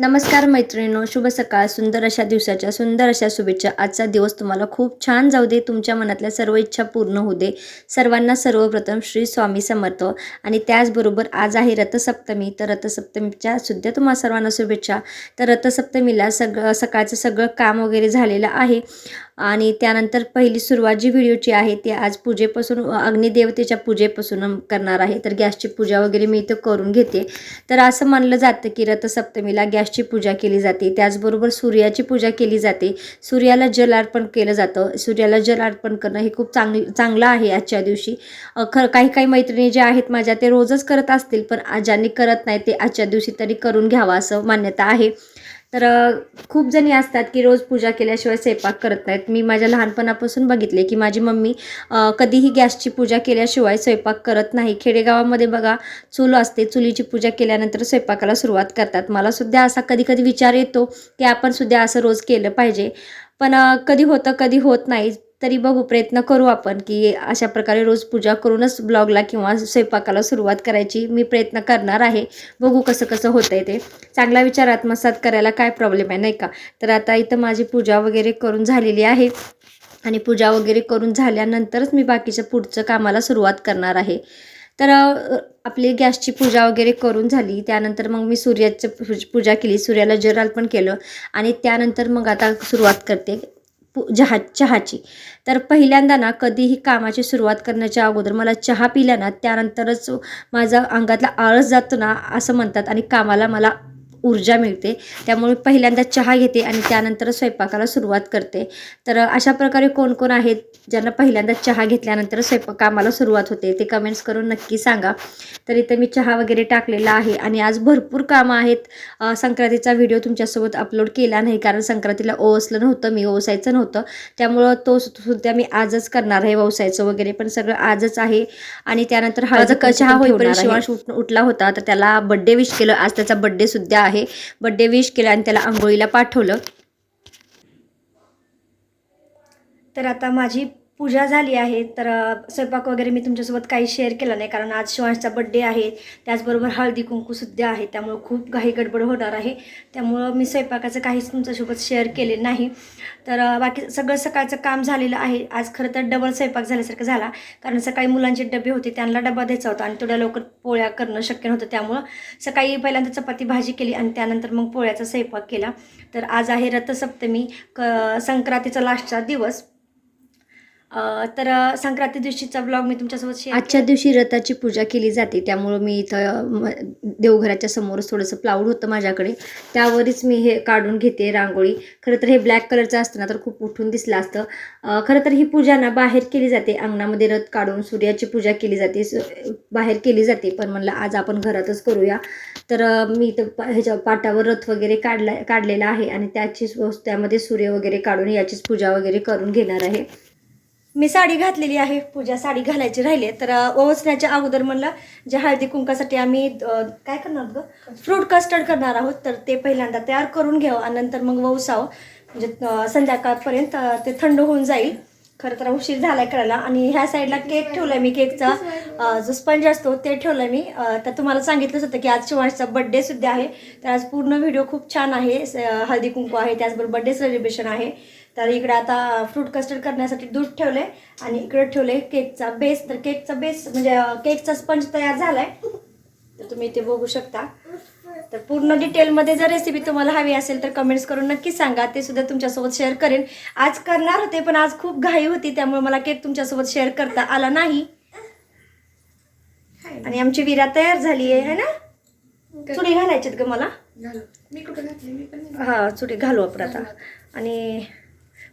नमस्कार मैत्रिणींनो शुभ सकाळ. सुंदर अशा दिवसाच्या सुंदर अशा शुभेच्छा. आजचा दिवस तुम्हाला खूप छान जाऊ दे. तुमच्या मनातल्या सर्व इच्छा पूर्ण होऊ दे. सर्वांना सर्वप्रथम श्री स्वामी समर्थ. आणि त्याचबरोबर आज आहे रथसप्तमी. तर रथसप्तमीच्या सुद्धा तुम्हाला सर्वांना शुभेच्छा. तर रथसप्तमीला सगळं सकाळचं सगळं काम वगैरे झालेलं आहे. आणि त्यानंतर पहिली सुरुवात जी व्हिडिओची आहे ती आज पूजेपासून अग्निदेवतेच्या पूजेपासून करणार आहे. तर गॅसची पूजा वगैरे मी इथं करून घेते. तर असं मानलं जातं की रथसप्तमीला गॅसची पूजा केली जाते. त्याचबरोबर सूर्याची पूजा केली जाते. सूर्याला जल अर्पण केलं जातं. सूर्याला जल अर्पण करणं हे खूप चांग चांगलं आहे आजच्या दिवशी. खरं काही काही मैत्रिणी ज्या आहेत माझ्या ते रोजच करत असतील पण ज्यांनी करत नाही ते आजच्या दिवशी तरी करून घ्यावा असं मान्यता आहे. तर खूप जणी असतात की रोज पूजा केल्याशिवाय स्वयंपाक करत नाहीत. मी माझ्या लहानपणापासून बघितले की माझी मम्मी कधीही गॅसची पूजा केल्याशिवाय स्वयंपाक करत नाही. खेडेगावामध्ये बघा चूल असते चुलीची पूजा केल्यानंतर स्वयंपाकाला सुरुवात करतात. मला सुद्धा असा कधी कधी विचार येतो की आपण सुद्धा असं रोज केलं पाहिजे. पण कधी होतं कधी होत नाही. तरी बघू प्रयत्न करू आपण की अशा प्रकारे रोज पूजा करूनच ब्लॉगला किंवा स्वयंपाकाला सुरुवात करायची मी प्रयत्न करणार आहे. बघू कसं कसं होतं आहे ते. चांगला विचार आत्मसात करायला काय प्रॉब्लेम आहे नाही का? तर आता इथं माझी पूजा वगैरे करून झालेली आहे. आणि पूजा वगैरे करून झाल्यानंतरच मी बाकीच्या पुढचं कामाला सुरुवात करणार आहे. तर आपली गॅसची पूजा वगैरे करून झाली. त्यानंतर मग मी सूर्याचं पूज- पूजा केली. सूर्याला जल अर्पण केलं. आणि त्यानंतर मग आता सुरुवात करते. चहा चहाची. तर पहिल्यांदा ना कधीही कामाची सुरुवात करण्याच्या अगोदर मला चहा पिल्या ना त्यानंतरच माझा अंगातला आळस जातो ना असं म्हणतात. आणि कामाला मला ऊर्जा मिळते. त्यामुळे पहिल्यांदा चहा घेते आणि त्यानंतर स्वयंपाकाला सुरुवात करते. तर अशा प्रकारे कोण कोण आहेत ज्यांना पहिल्यांदा चहा घेतल्यानंतर स्वयंपाक कामाला सुरुवात होते ते कमेंट्स करून नक्की सांगा. तर इथं मी चहा वगैरे टाकलेला आहे आणि आज भरपूर कामं आहेत. संक्रांतीचा व्हिडिओ तुमच्यासोबत अपलोड केला नाही कारण संक्रांतीला ओवसलं नव्हतं मी ओवसायचं नव्हतं. त्यामुळं तो सुद्धा मी आजच करणार आहे ओवसायचं वगैरे पण सगळं आजच आहे. आणि त्यानंतर हळद चहा होईपर्यंत शिवांश उठ उठला होता तर त्याला बड्डे विश केलं. आज त्याचा बड्डे सुद्धा आहे. बड्डे विश केला आणि त्याला आंघोळीला पाठवलं. तर आता माझी पूजा झाली आहे तर स्वयंपाक वगैरे मी तुमच्यासोबत काही शेअर केला नाही कारण आज शिवांशचा बड्डे आहे. त्याचबरोबर हळदी कुंकूसुद्धा आहे त्यामुळं खूप घाई गडबड होणार आहे. त्यामुळं मी स्वयंपाकाचं काहीच तुमच्यासोबत शेअर केले नाही. तर बाकी सगळं सकाळचं काम झालेलं आहे. आज खरं तर डबल स्वयंपाक झाल्यासारखं झाला कारण सकाळी मुलांचे डबे होते त्यांना डबा द्यायचा होता आणि तेवढ्या लवकर पोळ्या करणं शक्य नव्हतं. त्यामुळं सकाळी पहिल्यांदा चपाती भाजी केली आणि त्यानंतर मग पोळ्याचा स्वयंपाक केला. तर आज आहे रथसप्तमी क संक्रांतीचा लास्टचा दिवस. तर संक्रांती दिवशीचा ब्लॉग मी तुमच्यासोबत शेअर आजच्या दिवशी रथाची पूजा केली जाते. त्यामुळं मी इथं देवघराच्या समोरच थोडंसं प्लाऊड होतं माझ्याकडे. त्यावरच मी हे काढून घेते रांगोळी. खरं तर हे ब्लॅक कलरचं असतं ना तर खूप उठून दिसलं असतं. खरं तर ही पूजा ना बाहेर केली जाते. अंगणामध्ये रथ काढून सूर्याची पूजा केली जाते. बाहेर केली जाते. पण म्हणलं आज आपण घरातच करूया. तर मी इथं ह्याच्या पाटावर रथ वगैरे काढला काढलेला आहे. आणि त्याचीच त्यामध्ये सूर्य वगैरे काढून याचीच पूजा वगैरे करून घेणार आहे. मी साडी घातलेली आहे पूजा साडी घालायची राहिली तर ओवसण्याच्या अगोदर म्हणलं जे हळदी कुंकासाठी आम्ही काय करणार ग? फ्रूट कस्टर्ड करणार आहोत. तर ते पहिल्यांदा तयार करून घ्यावं आणि नंतर मग ववसावं. म्हणजे संध्याकाळपर्यंत ते थंड होऊन जाईल. खरं तर उशीर झालाय करायला. आणि ह्या साईडला केक ठेवलाय मी केकचा जो स्पंज असतो ते ठेवलाय मी. तर तुम्हाला सांगितलंच होतं की आज शिवांशचा बड्डे सुद्धा आहे. तर आज पूर्ण व्हिडिओ खूप छान आहे. हळदी कुंकू आहे त्याचबरोबर बड्डे सेलिब्रेशन आहे. तर इकडे आता फ्रूट कस्टर्ड करण्यासाठी दूध ठेवले आणि इकडे ठेवले केकचा बेस तर केकचा बेस म्हणजे केकचा स्पंज तयार झालाय. तर तुम्ही ते बघू शकता. तर पूर्ण डिटेलमध्ये जर रेसिपी तुम्हाला हवी असेल तर कमेंट्स करून नक्की सांगा. ते सुद्धा तुमच्यासोबत शेअर करेन. आज करणार होते पण आज खूप घाई होती त्यामुळे मला केक तुमच्यासोबत शेअर करता आला नाही. आणि आमची विरा तयार झाली आहे है ना? चुडी घालायच्यात ग मला? मी कुठं घातली? मी पण हा चुडी घालू आपण आता. आणि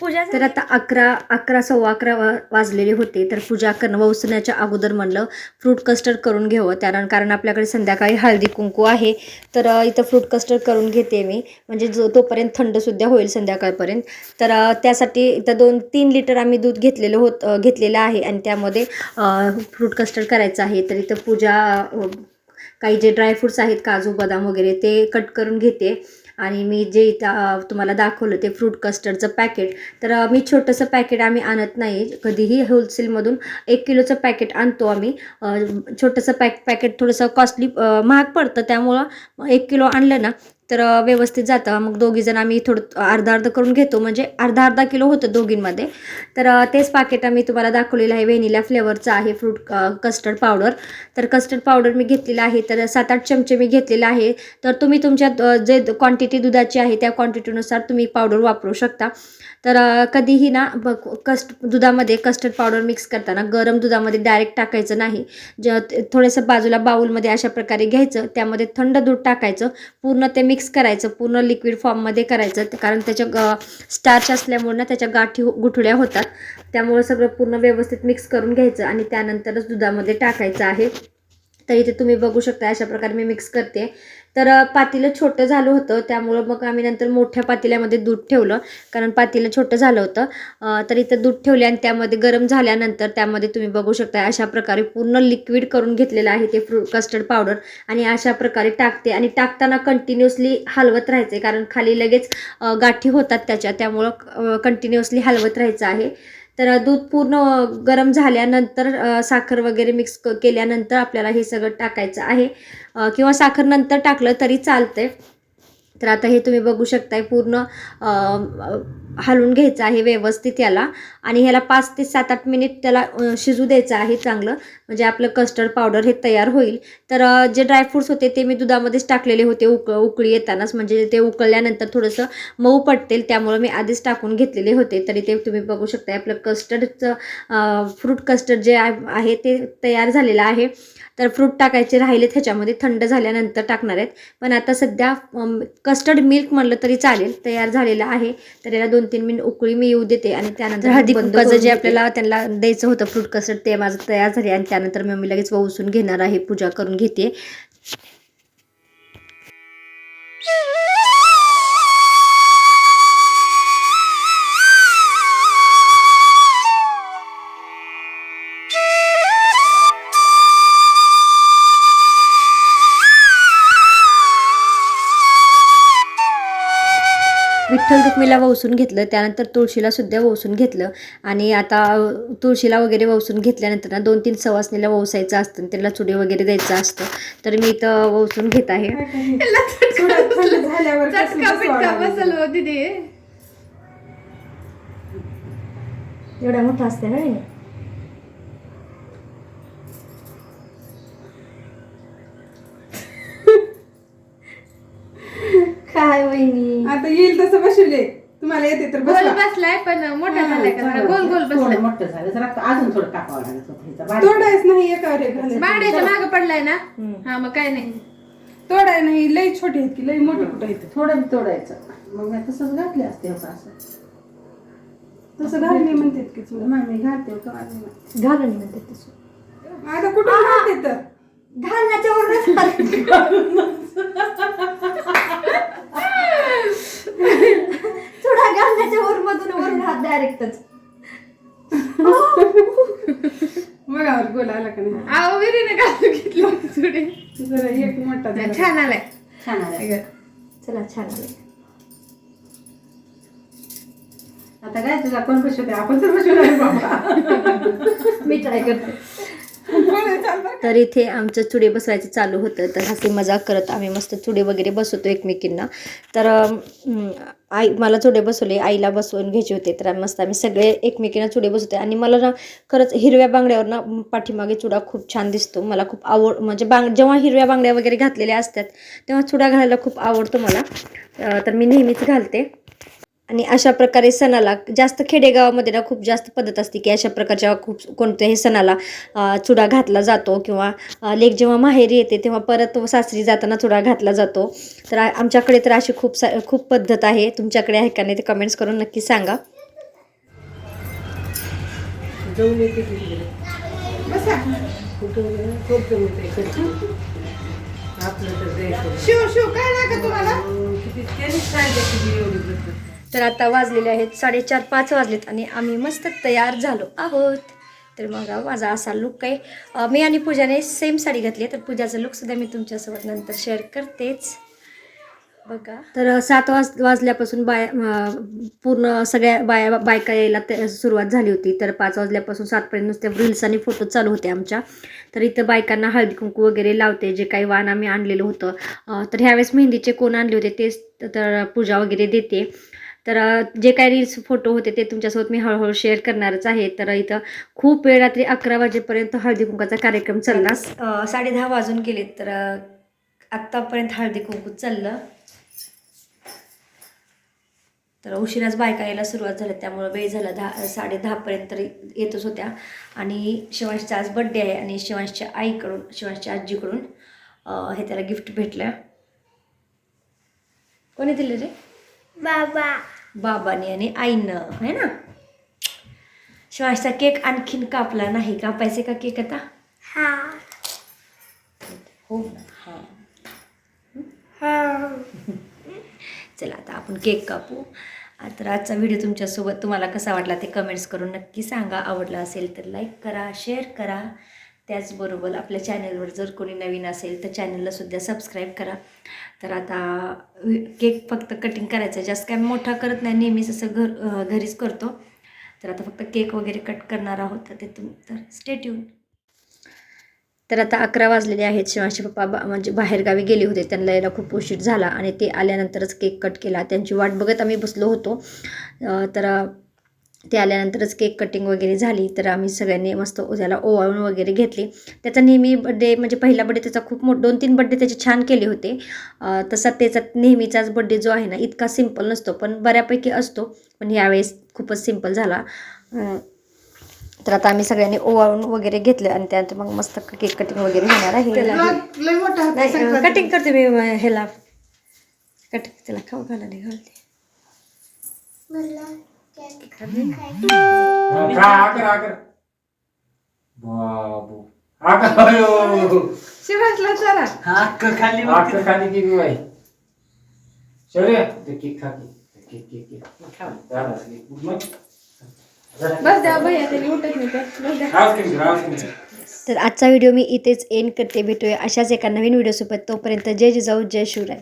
पूजा तर आता अकरा अकरा सव्वा अकरा वा वाजलेले होते. तर पूजा करणं उसण्याच्या अगोदर म्हणलं फ्रूट कस्टर्ड करून घ्यावं कारण कारण आपल्याकडे संध्याकाळी हळदी कुंकू आहे. तर इथं फ्रूट कस्टर्ड करून घेते मी. म्हणजे जो तोपर्यंत थंडसुद्धा होईल संध्याकाळपर्यंत. तर त्यासाठी इथं दोन तीन लिटर आम्ही दूध घेतलेलं होत घेतलेलं आहे. आणि त्यामध्ये फ्रूट कस्टर्ड करायचं आहे. तर इथं पूजा काही जे ड्रायफ्रुट्स आहेत काजू बदाम वगैरे ते कट करून घेते. आणि मी जे इथं तुम्हाला दाखवलं ते फ्रूट कस्टर्डचं पॅकेट तर मी छोटंसं पॅकेट आम्ही आणत नाही. कधीही होलसेलमधून एक किलोचं पॅकेट आणतो आम्ही. छोटंसं पॅक पॅकेट थोडंसं कॉस्टली महाग पडतं त्यामुळं एक किलो आणलं ना तर व्यवस्थित जातं. मग दोघीजण आम्ही थोडं अर्धा अर्धा करून घेतो. म्हणजे अर्धा अर्धा किलो होतं दोघींमध्ये. तर तेच पाकिट आम्ही तुम्हाला दाखवलेलं आहे. व्हेनिला फ्लेवरचं आहे फ्रूट कस्टर्ड पावडर तर कस्टर्ड पावडर मी घेतलेलं आहे. तर सात आठ चमचे मी घेतलेलं आहे. तर तुम्ही तुमच्या जे क्वांटिटी दुधाची आहे त्या क्वांटिटीनुसार तुम्ही पावडर वापरू शकता. तर कधीही ना ब कस्ट दुधामध्ये कस्टर्ड पावडर मिक्स करताना गरम दुधामध्ये डायरेक्ट टाकायचं नाही. ज ते- थोडंसं बाजूला बाऊलमध्ये अशा प्रकारे घ्यायचं. त्यामध्ये थंड दूध टाकायचं. पूर्ण ते मिक्स करायचं पूर्ण लिक्विड फॉर्ममध्ये करायचं. कारण त्याच्या स्टार्च असल्यामुळे ना त्याच्या गाठी हो- गुठळ्या होतात. त्यामुळे सगळं पूर्ण व्यवस्थित मिक्स करून घ्यायचं आणि त्यानंतरच दुधामध्ये टाकायचं आहे. तर इथे तुम्ही बघू शकता अशा प्रकारे मी मिक्स करते. तर पातेलं छोटं झालं होतं त्यामुळं मग आम्ही नंतर मोठ्या पातेल्यामध्ये दूध ठेवलं कारण पातेलं छोटं झालं होतं. तर इथं दूध ठेवले आणि त्यामध्ये गरम झाल्यानंतर त्यामध्ये तुम्ही बघू शकता अशा प्रकारे पूर्ण लिक्विड करून घेतलेलं आहे ते फ्रू कस्टर्ड पावडर आणि अशा प्रकारे टाकते आणि टाकताना कंटिन्युअसली हलवत राहायचे कारण खाली लगेच गाठी होतात त्याच्या त्यामुळं कंटिन्युअसली हलवत राहायचं आहे. तर दूध पूर्ण गरम झाल्यानंतर साखर वगैरे मिक्स क केल्यानंतर आपल्याला हे सगळं टाकायचं आहे. किंवा साखर नंतर टाकलं तरी चालतंय. तर आता हे तुम्ही बघू शकताय पूर्ण अ, हलवून घ्यायचं आहे व्यवस्थित याला. आणि ह्याला पाच ते सात आठ मिनिट त्याला शिजू द्यायचं आहे चांगलं. म्हणजे आपलं कस्टर्ड पावडर हे तयार होईल. तर जे ड्रायफ्रूट्स होते ते मी दुधामध्येच टाकलेले होते उक उकळी येतानाच. म्हणजे ते उकळल्यानंतर थोडंसं मऊ पडतील त्यामुळं मी आधीच टाकून घेतलेले होते. तरी ते तुम्ही बघू शकता आपलं कस्टर्डचं फ्रूट कस्टर्ड जे आहे ते तयार झालेलं आहे. तर फ्रूट टाकायचे राहिले त्याच्यामध्ये थंड झाल्यानंतर टाकणार आहेत. पण आता सध्या कस्टर्ड मिल्क म्हणलं तरी चालेल तयार झालेलं आहे. तर याला दोन तीन मिनिट उकळी मी येऊ देते आणि त्यानंतर हळदी कुंकाचं जे आपल्याला त्यांना द्यायचं होतं फ्रूट कस्टर्ड ते माझं तयार झाले आणि त्यानंतर मग मी लगेच वसून घेणार आहे पूजा करून घेते. विठ्ठल रुक्मीला वसून घेतलं त्यानंतर तुळशीला सुद्धा वसून घेतलं. आणि आता तुळशीला वगैरे वसून घेतल्यानंतर ना दोन तीन सवासणीला वसायचं असतं आणि त्यांना चुडी वगैरे द्यायचं असतं. तर मी इथं वसून घेत आहे. हो एवढा मोठा असते ना आता येईल तसं बसवले. तुम्हाला येते तर गोल बसवा बसलाय पण मोठा हा, झालाय का जरा? गोल गोल थोडं बसलाय. मोठं झालं. जरा अजून थोडं टाकावं ह्याचं. बारीक. तोडायच नाही एकावर एक घालायचं. बांगड्याच्या माग पडलाय ना? हा मग काय नाही. तोडाय नाही लई छोटे आहेत की लई मोठे कुठं आहेत थोडं तोडायचं. मग मी तसंच घातले असते हो का असं. तसं घालणे म्हणतात की तुला नाही मी घालते हो का. घालून म्हणते तसं. आता कुठं घालते तर? घालण्याच्या थोडा घालण्याच्या वर मधून वरून हात डायरेक्टच. बघावर गोल आला का नाही? आहो विरीने घालून घेतली थोडी जरा एक मोठा झाला. छान आलाय. छान आलं चला छान आले आता काय तुला कोण बसवते आपण तर बसवणार बाबा. मी ट्राय करते. तर इथे आमचं चुडे बसवायचं चालू होतं. तर हसी मजाक करत आम्ही मस्त चुडे वगैरे बसवतो एकमेकींना. तर आई मला चुडे बसवले आईला बसवून घ्यायचे होते. तर आम्ही मस्त आम्ही सगळे एकमेकींना चुडे बसवते आणि मला ना खरंच हिरव्या बांगड्यावर ना पाठीमागे चुडा खूप छान दिसतो. मला खूप आवड म्हणजे बांग जेव्हा हिरव्या बांगड्या वगैरे घातलेल्या असतात तेव्हा चुडा घालायला खूप आवडतो मला. तर मी नेहमीच घालते. आणि अशा प्रकारे सणाला जास्त खेडेगावामध्ये ना खूप जास्त पद्धत असते की अशा प्रकारच्या खूप कोणत्याही सणाला चुडा घातला जातो किंवा लेक जेव्हा माहेरी येते तेव्हा परत सासरी जाताना चुडा घातला जातो. तर आ- आमच्याकडे तर अशी खूप सा खूप पद्धत आहे. तुमच्याकडे आहे का नाही ते कमेंट्स करून नक्की सांगा. शिव शिव काय लागत तुम्हाला? तर आता वाजलेले आहेत साडेचार पाच वाजलेत आणि आम्ही मस्त तयार झालो आहोत. तर मग माझा असा लुक आहे. मी आणि पूजाने सेम साडी घातली आहे. तर पूजाचा लुकसुद्धा मी तुमच्यासोबत नंतर शेअर करतेच. बघा. तर सात वाज वाजल्यापासून बाया पूर्ण सगळ्या बाया बायका यायला सुरुवात झाली होती. तर पाच वाजल्यापासून सातपर्यंत नुसते रील्स आणि फोटो चालू होते आमच्या. तर इथं बायकांना हळदी कुंकू वगैरे लावते जे काही वाण आम्ही आणलेलं होतं. तर ह्यावेळेस मेहंदीचे कोण आणले होते तेच तर पूजा वगैरे देते. तर जे काही रील्स फोटो होते ते तुमच्यासोबत मी हळूहळू शेअर करणारच आहे. तर इथं खूप वेळ रात्री अकरा वाजेपर्यंत हळदी कुंकाचा कार्यक्रम चालला. साडे दहा वाजून गेले तर आत्तापर्यंत हळदी कुंकू चाललं. तर उशिराच बायका यायला सुरुवात झाली त्यामुळं वेळ झाला दहा साडे दहापर्यंत तरी येतच होत्या. आणि शिवांशचा आज बड्डे आहे आणि शिवांशच्या आईकडून शिवांशच्या आजीकडून हे त्याला गिफ्ट भेटलं. कोणी दिलं रे? बाबा. बाबाने आणि आईनं आहे ना? शिवांशचा केक आणखीन कापला नाही. कापायचे का केक आता? हा. हो. ना हां. हा. चला आता आपण केक कापू. तर आजचा व्हिडिओ तुमच्यासोबत तुम्हाला कसा वाटला ते कमेंट्स करून नक्की सांगा. आवडला असेल तर लाईक करा शेअर करा. त्याचबरोबर आपल्या चॅनलवर जर कोणी नवीन असेल तर चॅनलला सुद्धा सबस्क्राईब करा. तर आता केक फक्त कटिंग करायचं आहे. जास्त काय मोठा करत नाही नेहमीच असं घर घरीच करतो. तर आता फक्त केक वगैरे कट करणार आहोत. तर ते तुम तर स्टेट येऊन तर आता अकरा वाजलेले आहेत. शिवांशी पप्पा बा म्हणजे बाहेरगावी गेले होते. त्यांना यायला खूप उशीर झाला आणि ते आल्यानंतरच केक कट केला. त्यांची वाट बघत आम्ही बसलो होतो. तर ते आल्यानंतरच केक कटिंग वगैरे झाली तर आम्ही सगळ्यांनी मस्त त्याला ओवाळून वगैरे घेतली. त्याचा नेहमी बड्डे म्हणजे पहिला बड्डे त्याचा खूप मोठ दोन तीन बड्डे त्याचे छान केले होते. तसा त्याचा नेहमीचाच बड्डे जो आहे ना इतका सिंपल नसतो पण बऱ्यापैकी असतो. पण यावेळेस खूपच सिंपल झाला. तर आता आम्ही सगळ्यांनी ओवाळून वगैरे घेतलं आणि त्यानंतर मग मस्त केक कटिंग वगैरे होणार आहे. कटिंग करते मी ह्याला. कट त्याला खाऊ घालते. मला केक खा आकर आकर बाबू. आकर अयो शिवासला चला आकर खाली की बाई शौर्य ते केक खा की केक केक केक. झाला केक. मग. बस द्या भैया त्यांनी उठत नाही तर. आजचा व्हिडिओ मी इथेच एंड करते. भेटूया अशाच एका नवीन व्हिडिओसोबत. तोपर्यंत जय जिजाऊ जय शिवराय.